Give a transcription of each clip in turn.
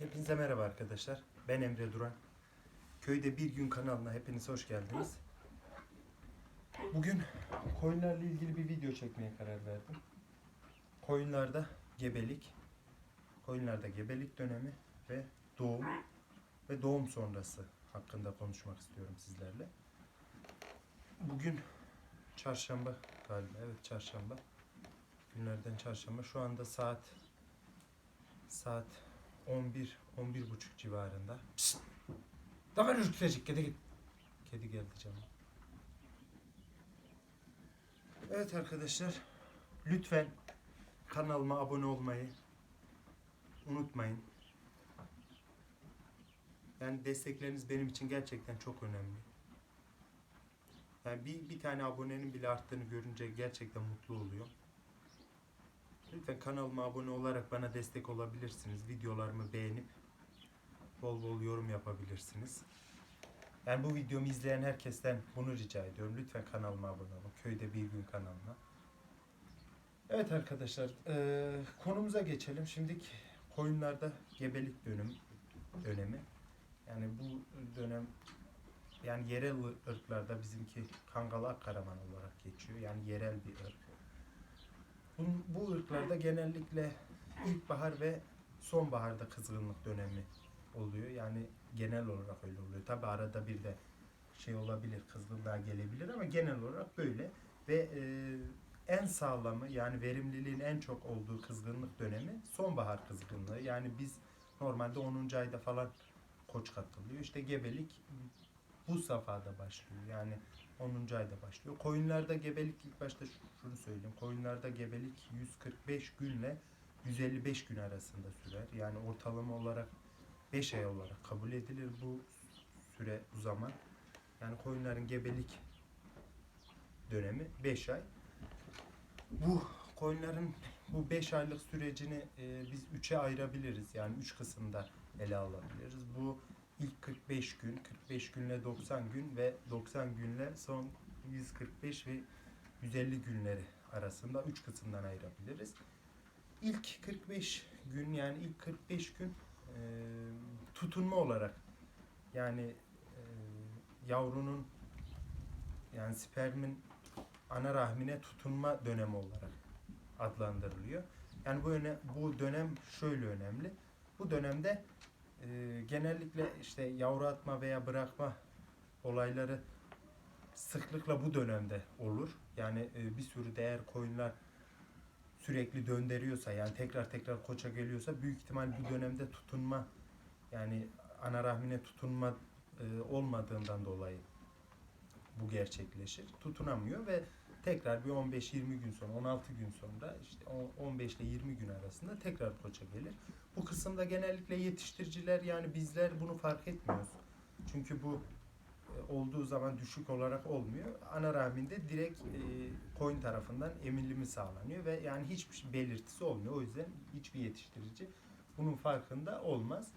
Hepinize merhaba arkadaşlar. Ben Emre Duran. Köyde Bir Gün kanalına hepiniz hoş geldiniz. Bugün koyunlarla ilgili bir video çekmeye karar verdim. Koyunlarda gebelik, koyunlarda gebelik dönemi ve doğum ve doğum sonrası hakkında konuşmak istiyorum sizlerle. Bugün çarşamba galiba. Evet çarşamba. Günlerden çarşamba. Şu anda saat saat 11 11 buçuk civarında. Psst! Daha ürkütecek kedi git. Kedi geldi canım. Evet arkadaşlar lütfen kanalıma abone olmayı unutmayın. Yani destekleriniz benim için gerçekten çok önemli. Yani bir, bir tane abonenin bile arttığını görünce gerçekten mutlu oluyor. Lütfen kanalıma abone olarak bana destek olabilirsiniz. Videolarımı beğenip bol bol yorum yapabilirsiniz. Yani bu videomu izleyen herkesten bunu rica ediyorum. Lütfen kanalıma abone olun. Köyde bir gün kanalına. Evet arkadaşlar, eee, konumuza geçelim. Şimdiki koyunlarda gebelik dönemi, dönemi. Yani bu dönem yani yerel ırklarda bizimki Kangal Akkaraman olarak geçiyor. Yani yerel bir ırk. Bu, bu ırklarda genellikle ilkbahar ve sonbaharda kızgınlık dönemi oluyor. Yani genel olarak öyle oluyor. Tabi arada bir de şey olabilir, kızgınlığa gelebilir ama genel olarak böyle. Ve e, en sağlamı yani verimliliğin en çok olduğu kızgınlık dönemi sonbahar kızgınlığı. Yani biz normalde 10. ayda falan koç katılıyor. İşte gebelik bu safhada başlıyor. Yani 10. ayda başlıyor. Koyunlarda gebelik ilk başta şu- şunu söyleyeyim. Koyunlarda gebelik 145 günle 155 gün arasında sürer. Yani ortalama olarak 5 ay olarak kabul edilir bu süre bu zaman. Yani koyunların gebelik dönemi 5 ay. Bu koyunların bu 5 aylık sürecini e, biz 3'e ayırabiliriz. Yani 3 kısımda ele alabiliriz. Bu 45 gün, 45 günle 90 gün ve 90 günle son 145 ve 150 günleri arasında 3 kısımdan ayırabiliriz. İlk 45 gün yani ilk 45 gün e, tutunma olarak yani e, yavrunun yani spermin ana rahmine tutunma dönemi olarak adlandırılıyor. Yani bu öne, bu dönem şöyle önemli. Bu dönemde e, genellikle işte yavru atma veya bırakma olayları sıklıkla bu dönemde olur. Yani e, bir sürü değer koyunlar sürekli döndürüyorsa yani tekrar tekrar koça geliyorsa büyük ihtimal bu dönemde tutunma yani ana rahmine tutunma e, olmadığından dolayı bu gerçekleşir. Tutunamıyor ve tekrar bir 15-20 gün sonra 16 gün sonra işte o 15 ile 20 gün arasında tekrar koça gelir. Bu kısımda genellikle yetiştiriciler yani bizler bunu fark etmiyoruz. Çünkü bu e, olduğu zaman düşük olarak olmuyor. Ana rahminde direkt e, koyun tarafından emilimi sağlanıyor ve yani hiçbir şey belirtisi olmuyor. O yüzden hiçbir yetiştirici bunun farkında olmaz.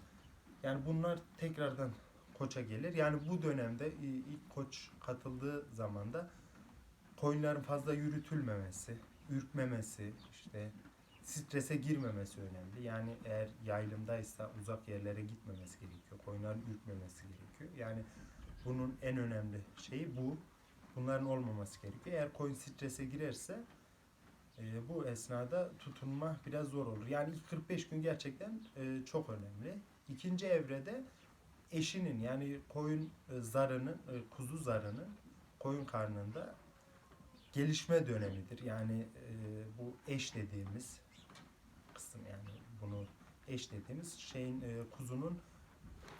Yani bunlar tekrardan koça gelir. Yani bu dönemde e, ilk koç katıldığı zamanda koyunların fazla yürütülmemesi, ürkmemesi, işte strese girmemesi önemli. Yani eğer yaylımdaysa uzak yerlere gitmemesi gerekiyor. Koyunların ürkmemesi gerekiyor. Yani bunun en önemli şeyi bu. Bunların olmaması gerekiyor. Eğer koyun strese girerse e, bu esnada tutunma biraz zor olur. Yani ilk 45 gün gerçekten e, çok önemli. İkinci evrede eşinin yani koyun e, zarının, e, kuzu zarının koyun karnında gelişme dönemidir. Yani e, bu eş dediğimiz kısım yani bunu eş dediğimiz şeyin e, kuzunun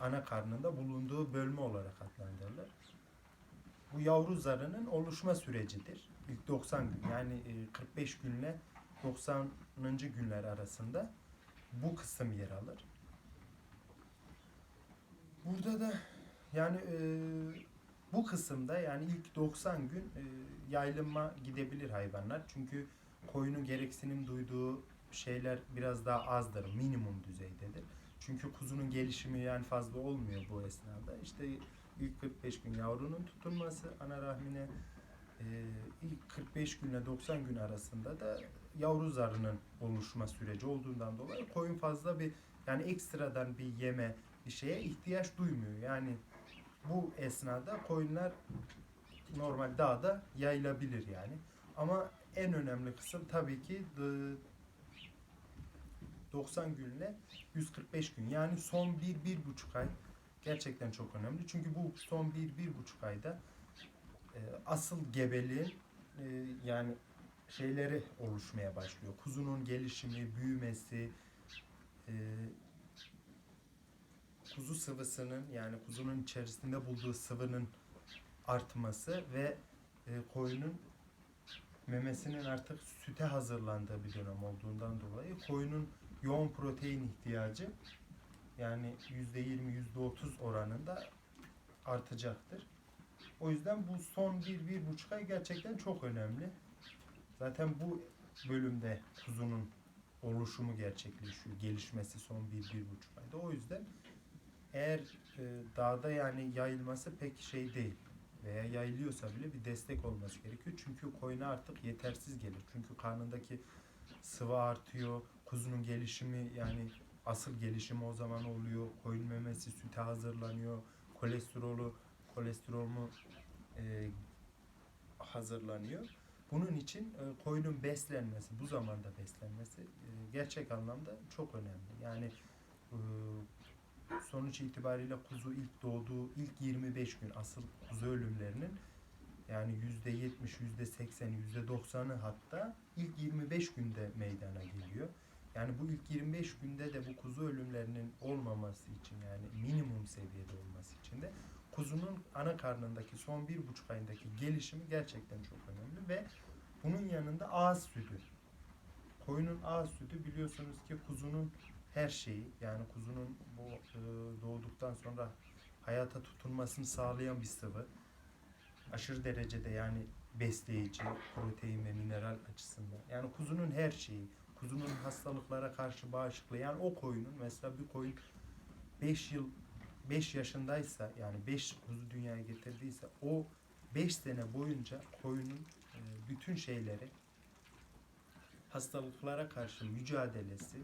ana karnında bulunduğu bölme olarak adlandırılır. Bu yavru zarının oluşma sürecidir. İlk 90 gün yani e, 45 günle 90. günler arasında bu kısım yer alır. Burada da yani e, bu kısımda yani ilk 90 gün e, yaylıma gidebilir hayvanlar. Çünkü koyunun gereksinim duyduğu şeyler biraz daha azdır, minimum düzeydedir. Çünkü kuzunun gelişimi yani fazla olmuyor bu esnada. İşte ilk 45 gün yavrunun tutulması ana rahmine e, ilk 45 günle 90 gün arasında da yavru zarının oluşma süreci olduğundan dolayı koyun fazla bir yani ekstradan bir yeme bir şeye ihtiyaç duymuyor. Yani bu esnada koyunlar normal dağda yayılabilir yani. Ama en önemli kısım tabii ki dı- 90 günle 145 gün. Yani son 1-1,5 ay gerçekten çok önemli. Çünkü bu son 1-1,5 ayda e, asıl gebeliğin e, yani şeyleri oluşmaya başlıyor. Kuzunun gelişimi, büyümesi, e, kuzu sıvısının yani kuzunun içerisinde bulduğu sıvının artması ve e, koyunun memesinin artık süte hazırlandığı bir dönem olduğundan dolayı koyunun yoğun protein ihtiyacı yani %20 %30 oranında artacaktır. O yüzden bu son bir, bir buçuk ay gerçekten çok önemli. Zaten bu bölümde kuzunun oluşumu gerçekleşiyor. Gelişmesi son bir, bir buçuk ayda. O yüzden eğer e, dağda yani yayılması pek şey değil veya yayılıyorsa bile bir destek olması gerekiyor. Çünkü koyuna artık yetersiz gelir. Çünkü karnındaki sıvı artıyor. Kuzunun gelişimi yani asıl gelişimi o zaman oluyor. Koyun memesi süte hazırlanıyor. Kolesterolü kolesterol mu e, hazırlanıyor. Bunun için e, koyunun beslenmesi, bu zamanda beslenmesi e, gerçek anlamda çok önemli. Yani e, sonuç itibariyle kuzu ilk doğduğu ilk 25 gün asıl kuzu ölümlerinin yani yüzde yetmiş, yüzde sekseni, yüzde doksanı hatta ilk 25 günde meydana geliyor. Yani bu ilk 25 günde de bu kuzu ölümlerinin olmaması için yani minimum seviyede olması için de kuzunun ana karnındaki son bir buçuk ayındaki gelişimi gerçekten çok önemli ve bunun yanında ağız sütü. Koyunun ağız sütü biliyorsunuz ki kuzunun her şeyi yani kuzunun bu e, doğduktan sonra hayata tutunmasını sağlayan bir sıvı. Aşırı derecede yani besleyici, protein ve mineral açısından. Yani kuzunun her şeyi, kuzunun hastalıklara karşı bağışıklığı. Yani o koyunun mesela bir koyun 5 yıl 5 yaşındaysa yani 5 kuzu dünyaya getirdiyse o 5 sene boyunca koyunun e, bütün şeyleri hastalıklara karşı mücadelesi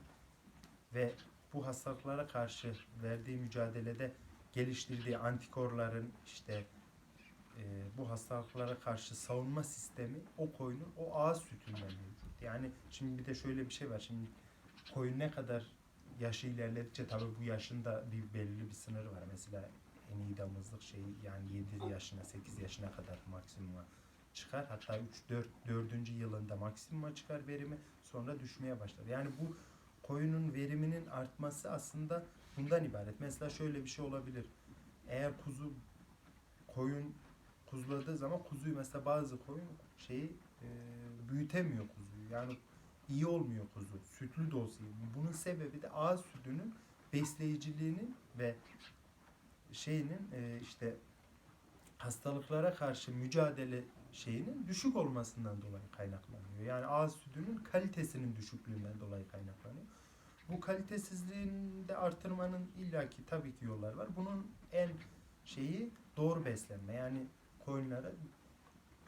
ve bu hastalıklara karşı verdiği mücadelede geliştirdiği antikorların işte e, bu hastalıklara karşı savunma sistemi o koyunun o ağız sütünden mevcut. Yani şimdi bir de şöyle bir şey var. Şimdi koyun ne kadar yaşı ilerledikçe tabii bu yaşında bir belirli bir sınır var. Mesela en iyi damızlık şeyi yani 7 yaşına 8 yaşına kadar maksimuma çıkar. Hatta 3 4 4. yılında maksimuma çıkar verimi sonra düşmeye başlar. Yani bu koyunun veriminin artması aslında bundan ibaret. Mesela şöyle bir şey olabilir. Eğer kuzu koyun kuzladığı zaman kuzuyu mesela bazı koyun şeyi e, büyütemiyor kuzuyu. Yani iyi olmuyor kuzu. Sütlü de olsa iyi. Bunun sebebi de ağız sütünün besleyiciliğinin ve şeyinin e, işte hastalıklara karşı mücadele şeyinin düşük olmasından dolayı kaynaklanıyor. Yani ağız sütünün kalitesinin düşüklüğünden dolayı kaynaklanıyor. Bu kalitesizliğini de artırmanın illaki tabii ki yollar var. Bunun en şeyi doğru beslenme. Yani koyunlara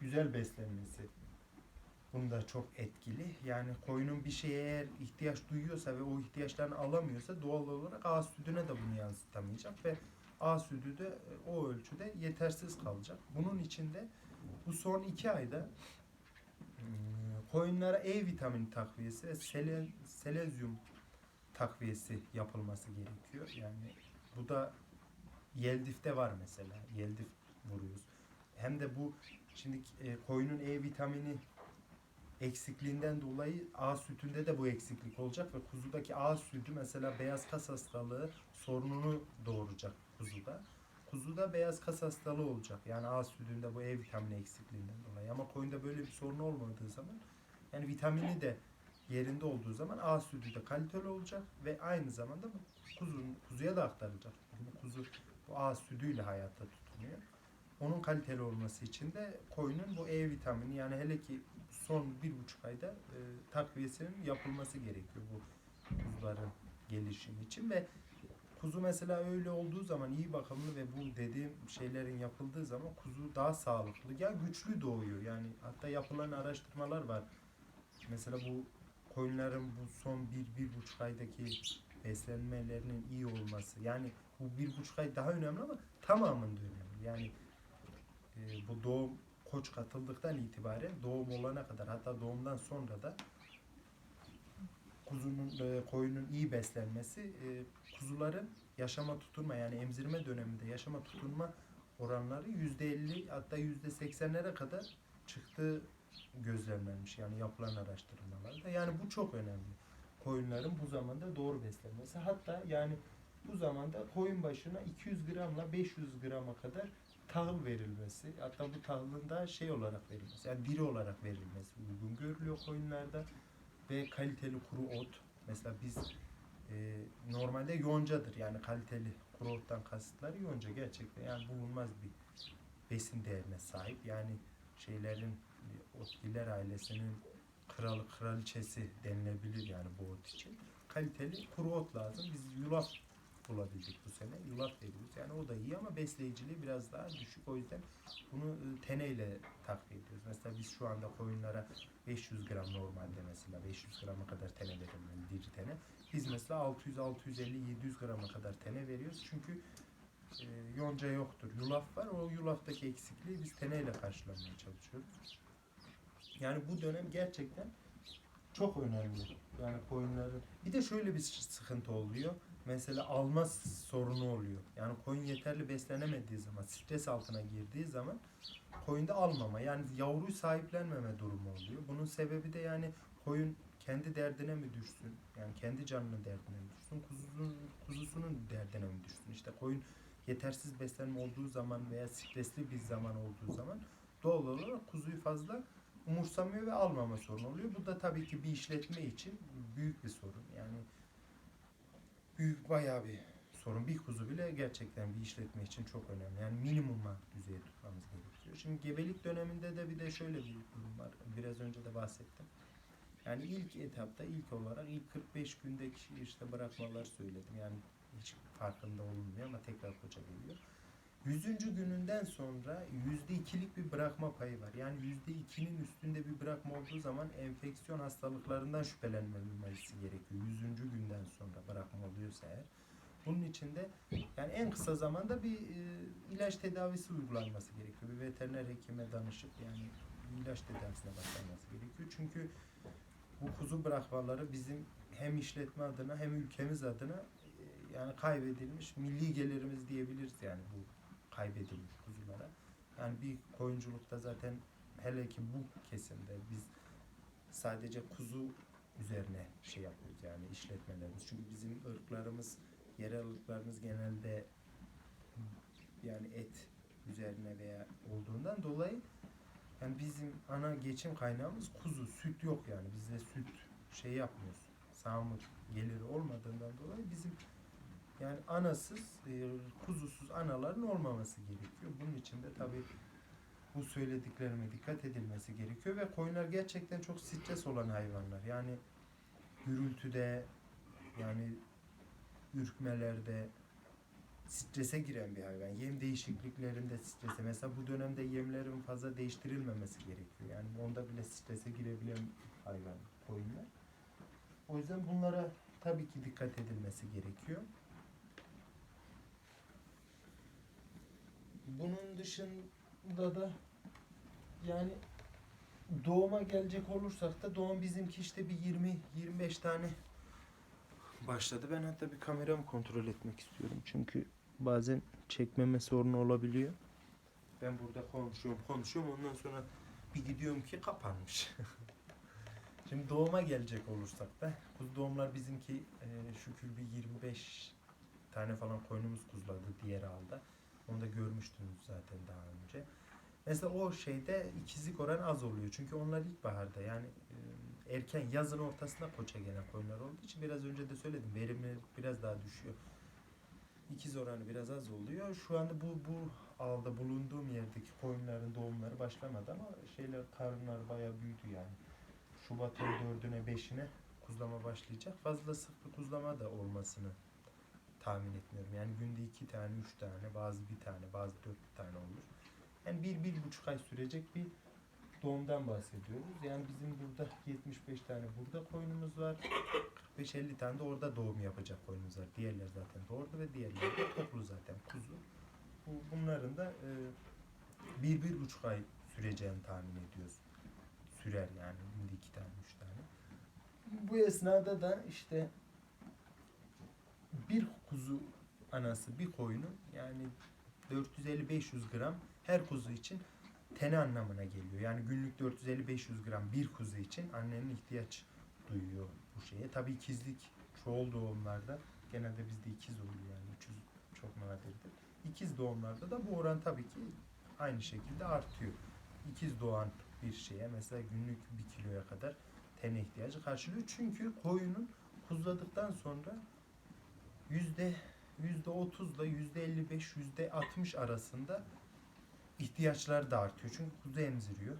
güzel beslenmesi bunda çok etkili. Yani koyunun bir şeye eğer ihtiyaç duyuyorsa ve o ihtiyaçlarını alamıyorsa doğal olarak ağız sütüne de bunu yansıtamayacak ve ağız sütü de e, o ölçüde yetersiz kalacak. Bunun için de bu son iki ayda hmm, koyunlara E vitamini takviyesi ve sele, selezyum takviyesi yapılması gerekiyor. Yani bu da Yeldif'te var mesela. Yeldif vuruyoruz. Hem de bu şimdi e, koyunun E vitamini eksikliğinden dolayı ağız sütünde de bu eksiklik olacak ve kuzudaki ağız sütü mesela beyaz kas hastalığı sorununu doğuracak kuzuda. Kuzuda beyaz kas hastalığı olacak. Yani ağız sütünde bu E vitamini eksikliğinden dolayı. Ama koyunda böyle bir sorun olmadığı zaman yani vitamini de yerinde olduğu zaman ağız sütü de kaliteli olacak ve aynı zamanda bu kuzun, kuzuya da aktarılacak. Bu kuzu bu ağız sütüyle hayatta tutunuyor. Onun kaliteli olması için de koyunun bu E vitamini yani hele ki son bir buçuk ayda e, takviyesinin yapılması gerekiyor bu kuzuların gelişimi için ve kuzu mesela öyle olduğu zaman iyi bakımlı ve bu dediğim şeylerin yapıldığı zaman kuzu daha sağlıklı ya güçlü doğuyor yani hatta yapılan araştırmalar var Mesela bu koyunların bu son bir, bir buçuk aydaki beslenmelerinin iyi olması. Yani bu bir buçuk ay daha önemli ama tamamında önemli. Yani e, bu doğum koç katıldıktan itibaren doğum olana kadar hatta doğumdan sonra da kuzunun e, koyunun iyi beslenmesi e, kuzuların yaşama tutunma yani emzirme döneminde yaşama tutunma oranları yüzde elli hatta yüzde seksenlere kadar çıktığı gözlemlenmiş yani yapılan araştırmalarda. Yani bu çok önemli. Koyunların bu zamanda doğru beslenmesi. Hatta yani bu zamanda koyun başına 200 gramla 500 grama kadar tahıl verilmesi. Hatta bu tahılın da şey olarak verilmesi. Yani diri olarak verilmesi uygun görülüyor koyunlarda. Ve kaliteli kuru ot. Mesela biz e, normalde yoncadır. Yani kaliteli kuru ottan kasıtları yonca gerçekten yani bulunmaz bir besin değerine sahip. Yani şeylerin Otgiller ailesinin kralı kraliçesi denilebilir yani bu ot için. Kaliteli kuru ot lazım. Biz yulaf bulabildik bu sene. Yulaf veriyoruz. Yani o da iyi ama besleyiciliği biraz daha düşük. O yüzden bunu e, teneyle takviye ediyoruz. Mesela biz şu anda koyunlara 500 gram normalde mesela 500 grama kadar tene verelim diri tene. Biz mesela 600, 650, 700 grama kadar tene veriyoruz. Çünkü e, yonca yoktur. Yulaf var. O yulaftaki eksikliği biz teneyle karşılamaya çalışıyoruz. Yani bu dönem gerçekten çok önemli. Yani koyunların. Bir de şöyle bir sıkıntı oluyor. Mesela alma sorunu oluyor. Yani koyun yeterli beslenemediği zaman, stres altına girdiği zaman koyunda almama yani yavruyu sahiplenmeme durumu oluyor. Bunun sebebi de yani koyun kendi derdine mi düşsün? Yani kendi canının derdine mi düşsün? Kuzusunun, kuzusunun derdine mi düşsün? İşte koyun yetersiz beslenme olduğu zaman veya stresli bir zaman olduğu zaman doğal olarak kuzuyu fazla umursamıyor ve almama sorunu oluyor. Bu da tabii ki bir işletme için büyük bir sorun. Yani büyük bayağı bir sorun. Bir kuzu bile gerçekten bir işletme için çok önemli. Yani minimuma düzeye tutmamız gerekiyor. Şimdi gebelik döneminde de bir de şöyle bir durum var. Biraz önce de bahsettim. Yani ilk etapta ilk olarak ilk 45 gündeki işte bırakmalar söyledim. Yani hiç farkında olunmuyor ama tekrar koça geliyor. Yüzüncü gününden sonra yüzde ikilik bir bırakma payı var. Yani yüzde ikinin üstünde bir bırakma olduğu zaman enfeksiyon hastalıklarından şüphelenmemesi gerekiyor. Yüzüncü günden sonra bırakma oluyorsa eğer. Bunun için de yani en kısa zamanda bir e, ilaç tedavisi uygulanması gerekiyor. Bir veteriner hekime danışıp yani ilaç tedavisine başlanması gerekiyor. Çünkü bu kuzu bırakmaları bizim hem işletme adına hem ülkemiz adına e, yani kaybedilmiş milli gelirimiz diyebiliriz yani bu kaybedilmiş kuzulara. Yani bir koyunculukta zaten hele ki bu kesimde biz sadece kuzu üzerine şey yapıyoruz yani işletmelerimiz. Çünkü bizim ırklarımız, yerel ırklarımız genelde yani et üzerine veya olduğundan dolayı yani bizim ana geçim kaynağımız kuzu, süt yok yani. Bizde süt şey yapmıyoruz. Sağımlık geliri olmadığından dolayı bizim yani anasız, e, kuzusuz anaların olmaması gerekiyor. Bunun için de tabii bu söylediklerime dikkat edilmesi gerekiyor ve koyunlar gerçekten çok stres olan hayvanlar. Yani gürültüde, yani ürkmelerde strese giren bir hayvan. Yem değişikliklerinde strese. Mesela bu dönemde yemlerin fazla değiştirilmemesi gerekiyor. Yani onda bile strese girebilen hayvan koyunlar. O yüzden bunlara tabii ki dikkat edilmesi gerekiyor. Bunun dışında da yani doğuma gelecek olursak da doğum bizimki işte bir 20-25 tane başladı. Ben hatta bir kameramı kontrol etmek istiyorum. Çünkü bazen çekmeme sorunu olabiliyor. Ben burada konuşuyorum, konuşuyorum. Ondan sonra bir gidiyorum ki kapanmış. Şimdi doğuma gelecek olursak da kuzu doğumlar bizimki e, şükür bir 25 tane falan koyunumuz kuzladı diğer alda. Onu da görmüştünüz zaten daha önce. Mesela o şeyde ikizlik oranı az oluyor. Çünkü onlar ilkbaharda yani e, erken yazın ortasında koça gelen koyunlar olduğu için biraz önce de söyledim. Verimlilik biraz daha düşüyor. İkiz oranı biraz az oluyor. Şu anda bu bu alda bulunduğum yerdeki koyunların doğumları başlamadı ama şeyler karınlar bayağı büyüdü yani. Şubat'ın dördüne beşine kuzlama başlayacak. Fazla sık bir kuzlama da olmasını tahmin etmiyorum. Yani günde iki tane, üç tane, bazı bir tane, bazı dört tane olur. Yani bir, bir buçuk ay sürecek bir doğumdan bahsediyoruz. Yani bizim burada 75 tane burada koyunumuz var. 45-50 tane de orada doğum yapacak koyunumuz var. Diğerler zaten doğurdu ve diğerleri de toplu zaten kuzu. Bu, bunların da e, bir, bir buçuk ay süreceğini tahmin ediyoruz. Sürer yani. Şimdi iki tane, üç tane. Bu esnada da işte bir kuzu anası bir koyunu yani 450-500 gram her kuzu için tene anlamına geliyor. Yani günlük 450-500 gram bir kuzu için annenin ihtiyaç duyuyor bu şeye. Tabii ikizlik çoğul doğumlarda genelde bizde ikiz oluyor yani 300 çok nadirdir. İkiz doğumlarda da bu oran tabii ki aynı şekilde artıyor. İkiz doğan bir şeye mesela günlük bir kiloya kadar tene ihtiyacı karşılıyor. Çünkü koyunun kuzladıktan sonra yüzde yüzde otuzla yüzde elli beş yüzde altmış arasında ihtiyaçlar da artıyor. Çünkü kuzu emziriyor.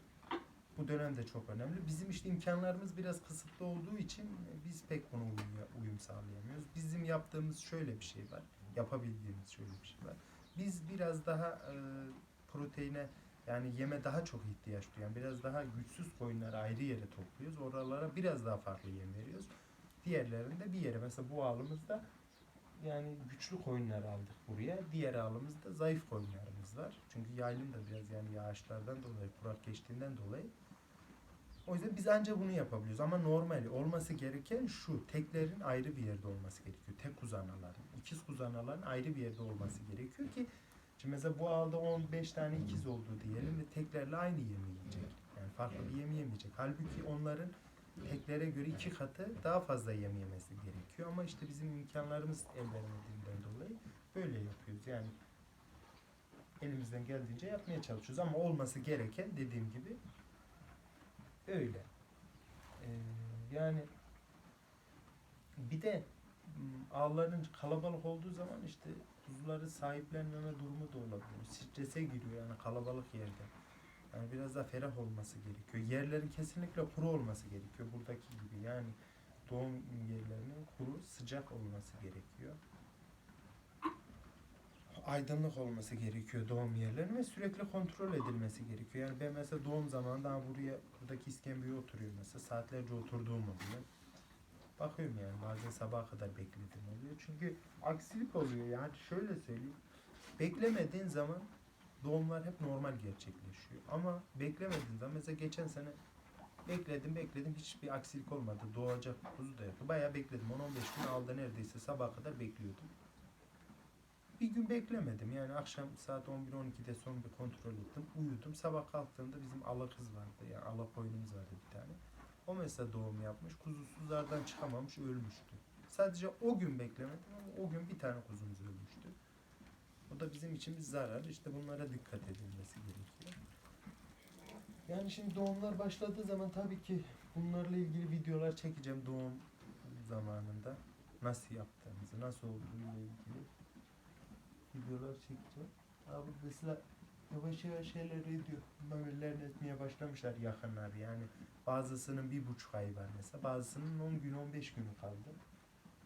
Bu dönemde çok önemli. Bizim işte imkanlarımız biraz kısıtlı olduğu için biz pek buna uyum, uyum sağlayamıyoruz. Bizim yaptığımız şöyle bir şey var. Yapabildiğimiz şöyle bir şey var. Biz biraz daha e, proteine yani yeme daha çok ihtiyaç duyan, biraz daha güçsüz koyunları ayrı yere topluyoruz. Oralara biraz daha farklı yem veriyoruz. Diğerlerinde bir yere mesela bu ağımızda yani güçlü koyunlar aldık buraya. Diğer ağımızda zayıf koyunlarımız var. Çünkü yaylım da biraz yani yağışlardan dolayı, kurak geçtiğinden dolayı. O yüzden biz ancak bunu yapabiliyoruz. Ama normal olması gereken şu. Teklerin ayrı bir yerde olması gerekiyor. Tek kuzanaların, ikiz kuzanaların ayrı bir yerde olması gerekiyor ki Şimdi mesela bu ağda 15 tane ikiz olduğu diyelim ve teklerle aynı yemi yiyecek. Yani farklı bir yem yemeyecek. Halbuki onların teklere göre iki katı daha fazla yem yemesi gerekiyor. Ama işte bizim imkanlarımız el vermediğinden dolayı böyle yapıyoruz. Yani elimizden geldiğince yapmaya çalışıyoruz. Ama olması gereken dediğim gibi öyle. Ee, yani bir de m, ağların kalabalık olduğu zaman işte kuzuları sahiplenmeme durumu da olabilir. Strese giriyor yani kalabalık yerde. Yani biraz daha ferah olması gerekiyor. Yerlerin kesinlikle kuru olması gerekiyor. Buradaki gibi yani doğum yerlerinin kuru, sıcak olması gerekiyor. Aydınlık olması gerekiyor doğum yerlerinin ve sürekli kontrol edilmesi gerekiyor. Yani ben mesela doğum zamanında buraya buradaki iskemleye oturuyorum mesela saatlerce oturduğum oluyor. Bakıyorum yani bazen sabaha kadar bekledim oluyor. Çünkü aksilik oluyor yani şöyle söyleyeyim. Beklemediğin zaman doğumlar hep normal gerçekleşiyor. Ama beklemediğin zaman mesela geçen sene bekledim bekledim hiçbir aksilik olmadı. Doğacak kuzu da yoktu. Bayağı bekledim. 10-15 gün aldı neredeyse sabaha kadar bekliyordum. Bir gün beklemedim. Yani akşam saat 11-12'de son bir kontrol ettim. Uyudum. Sabah kalktığımda bizim ala kız vardı. Yani ala koyunumuz vardı bir tane. O mesela doğum yapmış. Kuzusuzlardan çıkamamış ölmüştü. Sadece o gün beklemedim ama o gün bir tane kuzumuz ölmüştü. O da bizim için bir zarar. İşte bunlara dikkat edilmesi gerekiyor. Yani şimdi doğumlar başladığı zaman tabii ki bunlarla ilgili videolar çekeceğim doğum zamanında. Nasıl yaptığımızı, nasıl olduğuyla ilgili videolar çekeceğim. Abi mesela yavaş yavaş şeyler ediyor. Memelerini etmeye başlamışlar yakınlar yani. Bazısının bir buçuk ay var mesela. Bazısının 10 gün 15 günü kaldı.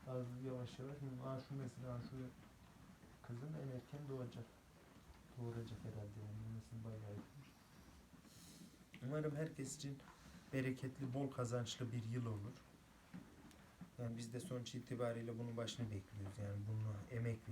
Bazı yavaş yavaş. Aa şu mesela şu kızın en erken doğacak. Doğuracak herhalde yani. Memesini bayağı etmiş. Umarım herkes için bereketli, bol kazançlı bir yıl olur. Yani biz de sonuç itibariyle bunun başını bekliyoruz. Yani bunu emek